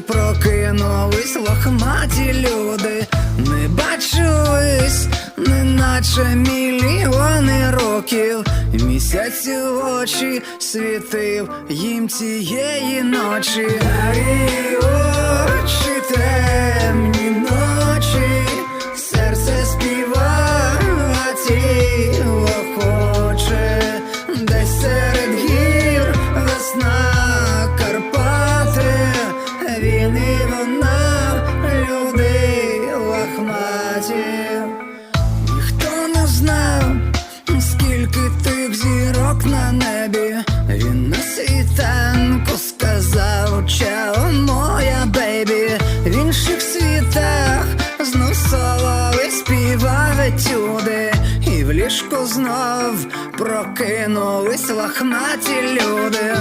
прокинулись лохматі люди, не бачились, неначе мільйони років. Місяць у очі світив їм цієї ночі, Тарі очі темні Ніхто не знав, скільки тих зірок на небі. Він на світанку сказав, чао моя бейбі. В інших світах знов соловей співав етюди. І в ліжку знов прокинулись лахматі люди.